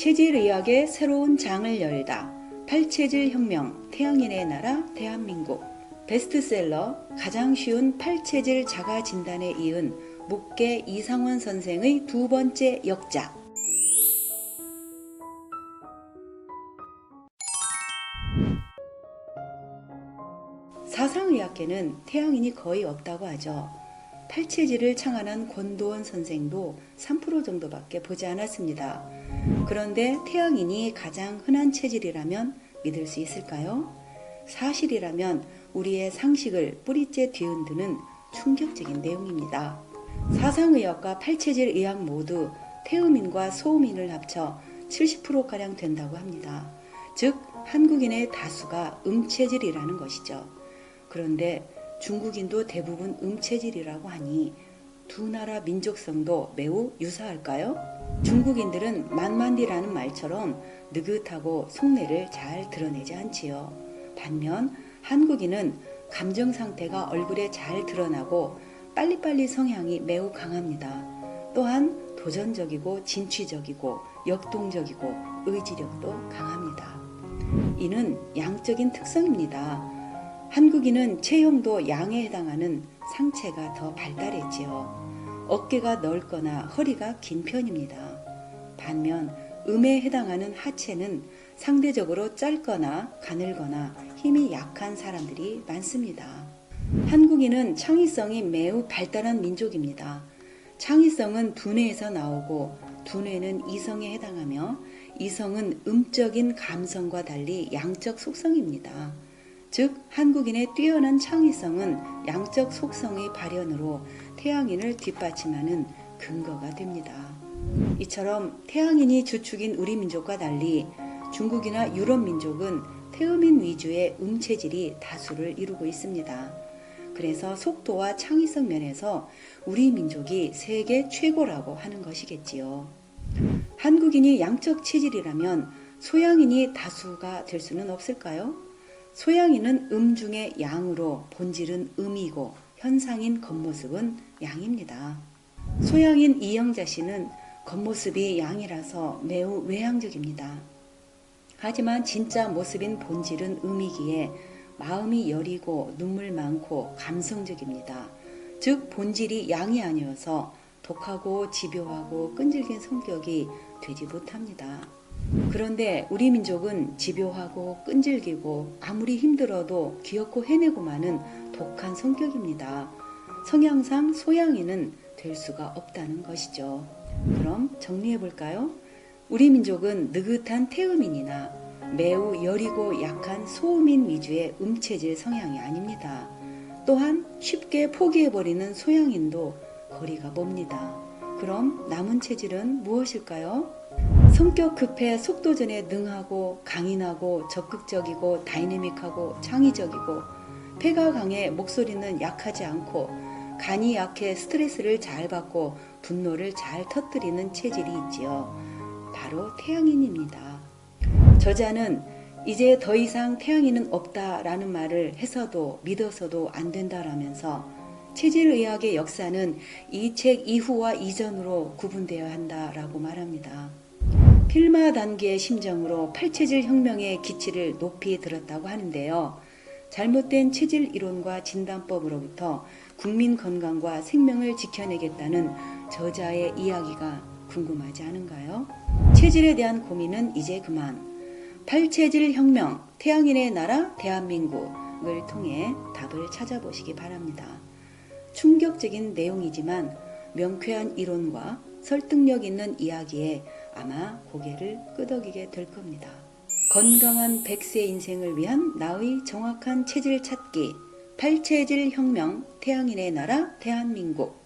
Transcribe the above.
체질의학의 새로운 장을 열다. 팔체질 혁명, 태양인의 나라, 대한민국. 베스트셀러, 가장 쉬운 팔체질 자가 진단에 이은 묵계 이상원 선생의 두 번째 역작. 사상의학계는 태양인이 거의 없다고 하죠. 팔체질을 창안한 권도원 선생도 3% 정도밖에 보지 않았습니다. 그런데 태양인이 가장 흔한 체질이라면 믿을 수 있을까요? 사실이라면 우리의 상식을 뿌리째 뒤흔드는 충격적인 내용입니다. 사상의학과 팔체질 의학 모두 태음인과 소음인을 합쳐 70%가량 된다고 합니다. 즉, 한국인의 다수가 음체질이라는 것이죠. 그런데 중국인도 대부분 음체질이라고 하니 두 나라 민족성도 매우 유사할까요? 중국인들은 만만디라는 말처럼 느긋하고 속내를 잘 드러내지 않지요. 반면 한국인은 감정 상태가 얼굴에 잘 드러나고 빨리빨리 성향이 매우 강합니다. 또한 도전적이고 진취적이고 역동적이고 의지력도 강합니다. 이는 양적인 특성입니다. 한국인은 체형도 양에 해당하는 상체가 더 발달했지요. 어깨가 넓거나 허리가 긴 편입니다. 반면 음에 해당하는 하체는 상대적으로 짧거나 가늘거나 힘이 약한 사람들이 많습니다. 한국인은 창의성이 매우 발달한 민족입니다. 창의성은 두뇌에서 나오고 두뇌는 이성에 해당하며 이성은 음적인 감성과 달리 양적 속성입니다. 즉 한국인의 뛰어난 창의성은 양적 속성의 발현으로 태양인을 뒷받침하는 근거가 됩니다. 이처럼 태양인이 주축인 우리 민족과 달리 중국이나 유럽 민족은 태음인 위주의 음체질이 다수를 이루고 있습니다. 그래서 속도와 창의성 면에서 우리 민족이 세계 최고라고 하는 것이겠지요. 한국인이 양적 체질이라면 소양인이 다수가 될 수는 없을까요? 소양인은 음 중의 양으로 본질은 음이고 현상인 겉모습은 양입니다. 소양인 이영자 씨는 겉모습이 양이라서 매우 외향적입니다. 하지만 진짜 모습인 본질은 음이기에 마음이 여리고 눈물 많고 감성적입니다. 즉 본질이 양이 아니어서 독하고 집요하고 끈질긴 성격이 되지 못합니다. 그런데 우리 민족은 집요하고 끈질기고 아무리 힘들어도 귀엽고 해내고 많은 독한 성격입니다. 성향상 소양이는 될 수가 없다는 것이죠. 그럼 정리해 볼까요? 우리 민족은 느긋한 태음인이나 매우 여리고 약한 소음인 위주의 음체질 성향이 아닙니다. 또한 쉽게 포기해버리는 소양인도 거리가 멉니다. 그럼 남은 체질은 무엇일까요? 성격 급해 속도전에 능하고 강인하고 적극적이고 다이내믹하고 창의적이고 폐가 강해 목소리는 약하지 않고 간이 약해 스트레스를 잘 받고 분노를 잘 터뜨리는 체질이 있지요. 바로 태양인입니다. 저자는 이제 더 이상 태양인은 없다라는 말을 해서도 믿어서도 안 된다라면서 체질의학의 역사는 이 책 이후와 이전으로 구분되어야 한다라고 말합니다. 필마 단계의 심정으로 팔체질 혁명의 기치를 높이 들었다고 하는데요. 잘못된 체질 이론과 진단법으로부터 국민 건강과 생명을 지켜내겠다는 저자의 이야기가 궁금하지 않은가요? 체질에 대한 고민은 이제 그만. 팔체질 혁명, 태양인의 나라 대한민국을 통해 답을 찾아보시기 바랍니다. 충격적인 내용이지만 명쾌한 이론과 설득력 있는 이야기에 아마 고개를 끄덕이게 될 겁니다. 건강한 100세 인생을 위한 나의 정확한 체질 찾기, 팔체질 혁명, 태양인의 나라, 대한민국.